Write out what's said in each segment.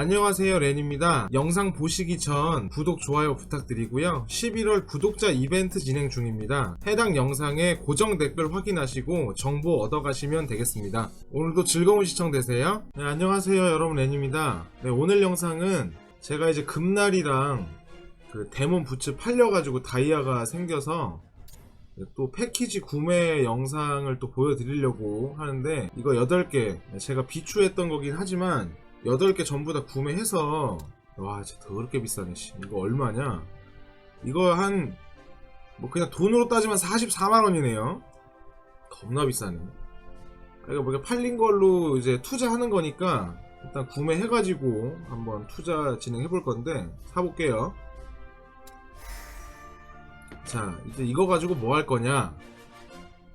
안녕하세요 렌입니다. 영상 보시기 전 구독 좋아요 부탁드리고요. 11월 구독자 이벤트 진행 중입니다. 해당 영상에 고정 댓글 확인하시고 정보 얻어가시면 되겠습니다. 오늘도 즐거운 시청 되세요. 네, 안녕하세요 여러분 렌입니다. 네, 오늘 영상은 제가 이제 금날이랑 그 데몬 부츠 팔려가지고 다이아가 생겨서 네, 또 패키지 구매 영상을 또 보여드리려고 하는데 이거 8개 제가 비추했던 거긴 하지만 8개 전부 다 구매해서 와 진짜 더럽게 비싸네 씨. 이거 얼마냐? 이거 한 뭐 그냥 돈으로 따지면 44만원이네요. 겁나 비싸네. 이거 뭐 팔린 걸로 이제 투자하는 거니까 일단 구매해가지고 한번 투자 진행해 볼 건데 사볼게요. 자 이제 이거 가지고 뭐 할 거냐?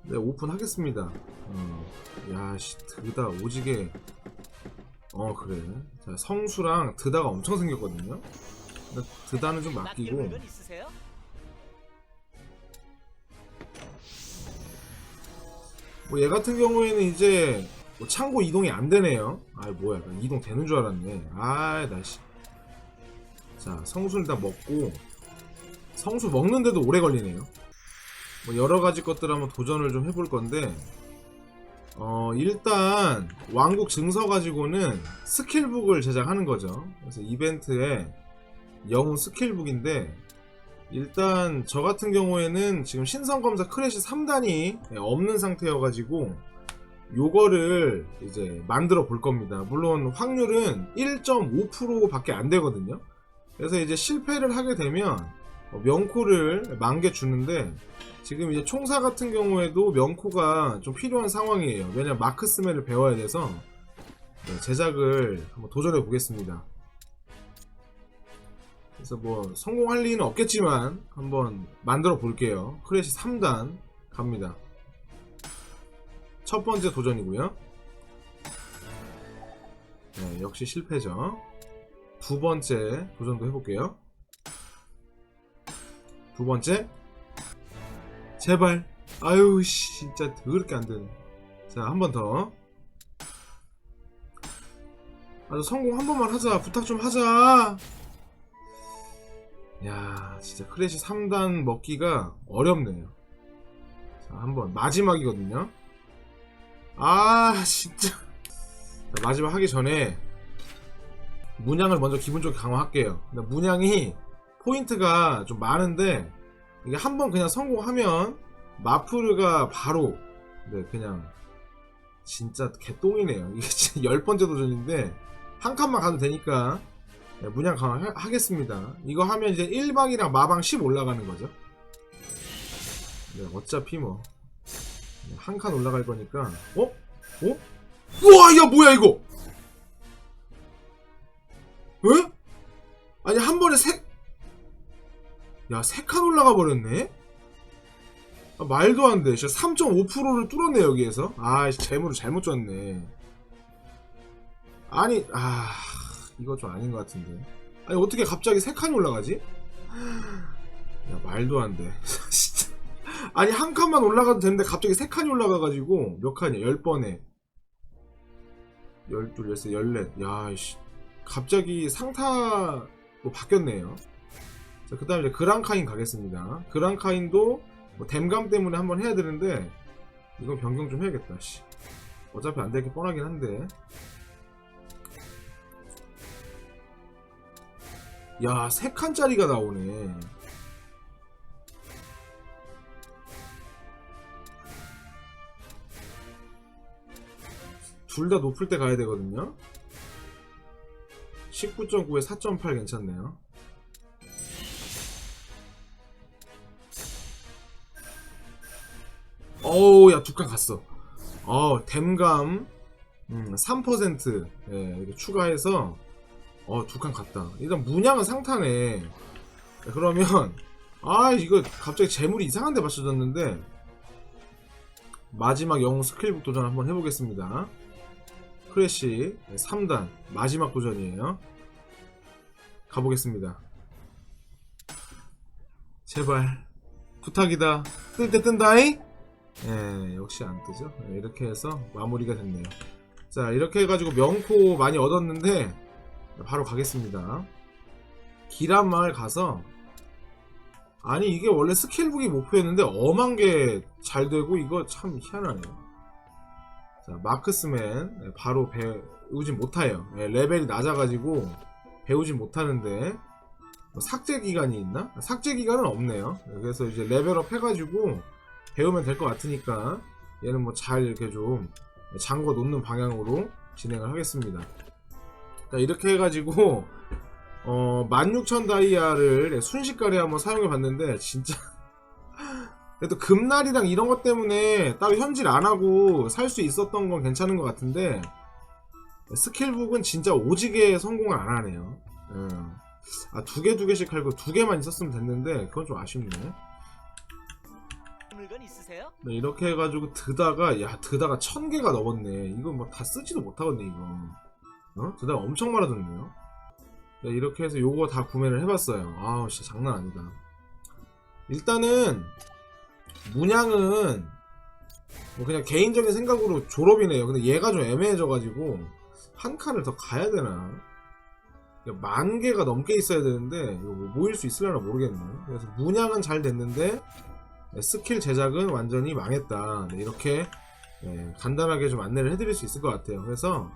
네 오픈하겠습니다. 음, 야씨 드다. 오지게 어 그래. 자 성수랑 드다가 엄청 생겼거든요. 근데 드다는 좀 맡기고? 뭐 얘 같은 경우에는 이제 뭐 창고 이동이 안 되네요. 아 뭐야. 나 이동 되는 줄 알았네. 아 나씨. 자 성수를 다 먹고. 성수 먹는데도 오래 걸리네요. 뭐 여러 가지 것들 한번 도전을 좀 해볼 건데 어 일단 왕국 증서 가지고는 스킬북을 제작하는 거죠 그래서 이벤트에 영웅 스킬북인데 일단 저 같은 경우에는 지금 신성검사 크래시 3단이 없는 상태여 가지고 요거를 이제 만들어 볼 겁니다. 물론 확률은 1.5% 밖에 안 되거든요. 그래서 이제 실패를 하게 되면 어, 명코를 만개 주는데 지금 이제 총사 같은 경우에도 명코가 좀 필요한 상황이에요. 왜냐면 마크스맨을 배워야 돼서 네, 제작을 한번 도전해 보겠습니다. 그래서 뭐 성공할 리는 없겠지만 한번 만들어 볼게요. 크래시 3단 갑니다. 첫 번째 도전이고요. 네, 역시 실패죠. 두 번째 도전도 해볼게요. 두 번째. 제발. 아유, 씨, 진짜 더럽게 안 되네. 자, 한 번 더. 아, 저 성공 한 번만 하자. 부탁 좀 하자. 야, 진짜 크래시 3단 먹기가 어렵네요. 자, 한 번 마지막이거든요. 아, 진짜. 자, 마지막 하기 전에 문양을 먼저 기분 좋게 강화할게요. 근데 문양이 포인트가 좀 많은데 이게 한 번 그냥 성공하면 마프르가 바로 네, 그냥 진짜 개똥이네요. 이게 진짜 열 번째 도전인데 한 칸만 가도 되니까 네, 문양 강화하겠습니다. 이거 하면 이제 1방이랑 마방 10 올라가는 거죠. 네, 어차피 뭐. 한 칸 올라갈 거니까. 어? 어? 우와, 야, 뭐야, 이거! 왜? 아니, 한 번에 세, 야, 세칸 올라가 버렸네? 아, 말도 안 돼. 진짜 3.5%를 뚫었네, 여기에서. 아, 씨, 재물을 잘못 줬네. 아니, 아, 이거 좀 아닌 것 같은데. 아니, 어떻게 갑자기 세 칸이 올라가지? 야, 말도 안 돼. 진짜. 아니, 한 칸만 올라가도 되는데 갑자기 세 칸이 올라가가지고, 몇 칸이야? 열 번에. 열둘, 열세, 열넷. 야, 이씨. 갑자기 상타로 바뀌었네요. 자, 그 다음에 그랑카인 가겠습니다. 그랑카인도 뭐 댐감 때문에 한번 해야 되는데, 이건 변경 좀 해야겠다, 씨. 어차피 안 될 게 뻔하긴 한데. 야, 세 칸짜리가 나오네. 둘 다 높을 때 가야 되거든요. 19.9에 4.8 괜찮네요. 어우, 야, 두칸 갔어. 어, 댐감, 음, 3%, 예, 추가해서, 어, 두 칸 갔다. 일단 문양은 상타네. 그러면, 아, 이거 갑자기 재물이 이상한 데 맞춰졌는데, 마지막 영웅 스킬북 도전 한번 해보겠습니다. 크래시 3단, 마지막 도전이에요. 가보겠습니다. 제발, 부탁이다. 뜰 때 뜬다잉? 예, 역시 안 뜨죠. 예, 이렇게 해서 마무리가 됐네요. 자, 이렇게 해가지고 명코 많이 얻었는데, 바로 가겠습니다. 기란 마을 가서 아니 이게 원래 스킬북이 목표였는데 엄한 게 잘 되고 이거 참 희한하네요. 자 마크스맨 네, 바로 배우진 못해요. 네, 레벨이 낮아가지고 배우진 못하는데 뭐 삭제 기간이 있나? 삭제 기간은 없네요. 네, 그래서 이제 레벨업 해가지고 배우면 될 것 같으니까 얘는 뭐 잘 이렇게 좀 잠궈 놓는 방향으로 진행을 하겠습니다. 자, 이렇게 해가지고 어, 16,000 다이아를 순식간에 한번 사용해 봤는데 진짜 그래도 금날이랑 이런 것 때문에 따로 현질 안 하고 살 수 있었던 건 괜찮은 것 같은데 스킬북은 진짜 오지게 성공을 안 하네요. 음. 아, 두 개, 두 개씩 할고 두 개만 있었으면 됐는데, 그건 좀 아쉽네. 물건 있으세요? 네, 이렇게 해가지고 드다가, 야, 드다가 천 개가 넘었네. 이거 뭐 다 쓰지도 못하겠네, 이거. 어? 드다가 엄청 많아졌네요. 네, 이렇게 해서 요거 다 구매를 해봤어요. 아우, 진짜 장난 아니다. 일단은, 문양은, 뭐 그냥 개인적인 생각으로 졸업이네요. 근데 얘가 좀 애매해져가지고, 한 칸을 더 가야 되나? 만 개가 넘게 있어야 되는데, 이거 뭐 모일 수 있으려나 모르겠네. 그래서 문양은 잘 됐는데, 네, 스킬 제작은 완전히 망했다. 네, 이렇게 네, 간단하게 좀 안내를 해드릴 수 있을 것 같아요. 그래서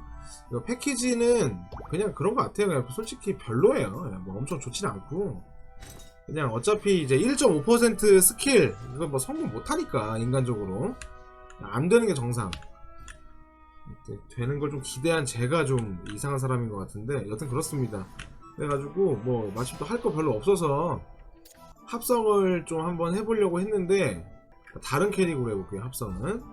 이거 패키지는 그냥 그런 것 같아요. 그냥 솔직히 별로예요. 뭐 엄청 좋진 않고 그냥 어차피 이제 1.5% 스킬 이거 뭐 성공 못하니까 인간적으로 안 되는 게 정상. 되는 걸 좀 기대한 제가 좀 이상한 사람인 것 같은데 여튼 그렇습니다. 그래가지고 뭐 마침 또 할 거 별로 없어서 합성을 좀 한번 해보려고 했는데 다른 캐릭으로 해볼게요 합성은.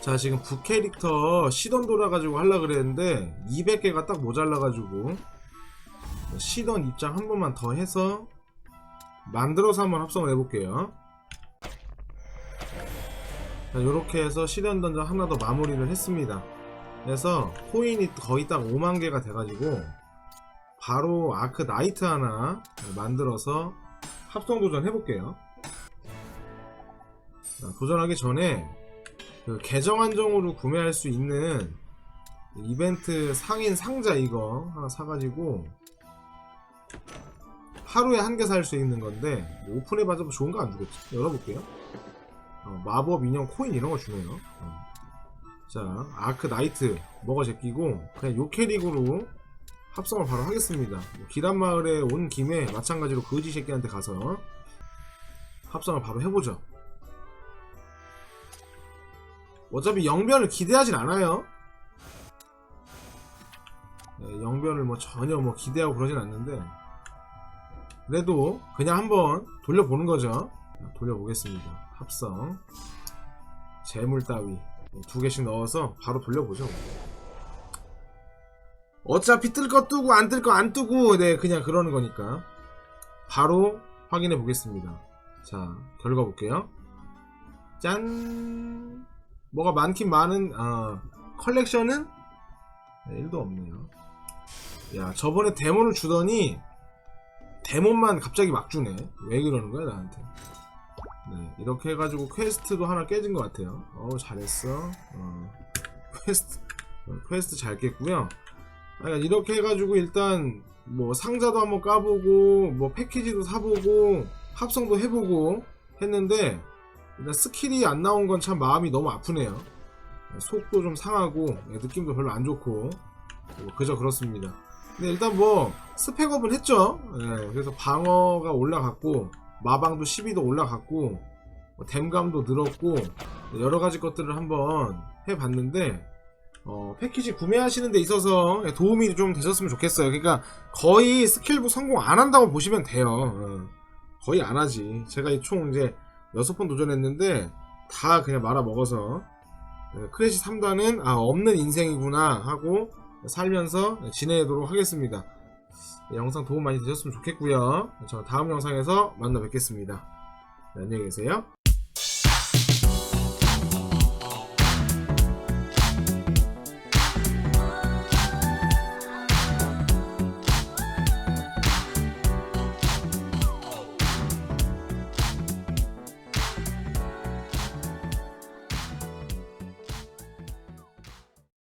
자 지금 부캐릭터 시던 돌아가지고 하려 그랬는데 200개가 딱 모자라가지고 시던 입장 한 번만 더 해서 만들어서 한번 합성을 해볼게요. 자 요렇게 해서 시던 던전 하나 더 마무리를 했습니다 그래서 코인이 거의 딱 5만 개가 돼가지고 바로 아크 나이트 하나 만들어서 합성 도전 해볼게요. 자, 도전하기 전에 그 계정 한정으로 구매할 수 있는 이벤트 상인 상자 이거 하나 사가지고 하루에 한 개 살 수 있는 건데 뭐 오픈해봐도 좋은 거 안 주겠지? 열어볼게요. 어, 마법 인형 코인 이런 거 주네요. 어. 자, 아크 나이트 먹어 제끼고 그냥 요 캐릭으로 합성을 바로 하겠습니다. 뭐 기란 마을에 온 김에 마찬가지로 거지 새끼한테 가서 합성을 바로 해보죠. 어차피 영변을 기대하진 않아요. 네, 영변을 뭐 전혀 뭐 기대하고 그러진 않는데 그래도 그냥 한번 돌려보는 거죠. 자, 돌려보겠습니다. 합성 재물 따위 두 개씩 넣어서 바로 돌려보죠. 어차피 뜰 거 뜨고 안 뜰 거 안 뜨고 네 그냥 그러는 거니까 바로 확인해 보겠습니다. 자 결과 볼게요. 짠 뭐가 많긴 많은 아 컬렉션은 네, 1도 없네요. 야 저번에 데모를 주더니 데모만 갑자기 막 주네. 왜 그러는 거야 나한테? 네, 이렇게 해가지고 퀘스트도 하나 깨진 것 같아요. 어우, 잘했어. 어, 퀘스트, 어, 퀘스트 잘 깼고요. 아, 이렇게 해가지고 일단 뭐 상자도 한번 까보고 뭐 패키지도 사보고 합성도 해보고 했는데 일단 스킬이 안 나온 건 참 마음이 너무 아프네요. 네, 속도 좀 상하고 네, 느낌도 별로 안 좋고 뭐 그저 그렇습니다. 근데 일단 뭐 스펙업을 했죠. 네, 그래서 방어가 올라갔고 마방도 12도 올라갔고 뭐 댐감도 늘었고 여러 가지 것들을 한번 해봤는데 어, 패키지 구매하시는 데 있어서 도움이 좀 되셨으면 좋겠어요. 그러니까 거의 스킬북 성공 안 한다고 보시면 돼요. 어, 거의 안 하지. 제가 이총 이제 6번 도전했는데 다 그냥 말아 먹어서 어, 크래시 3단은 아 없는 인생이구나 하고 살면서 지내도록 하겠습니다. 네, 영상 도움 많이 되셨으면 좋겠고요. 저는 다음 영상에서 만나 뵙겠습니다. 네, 안녕히 계세요.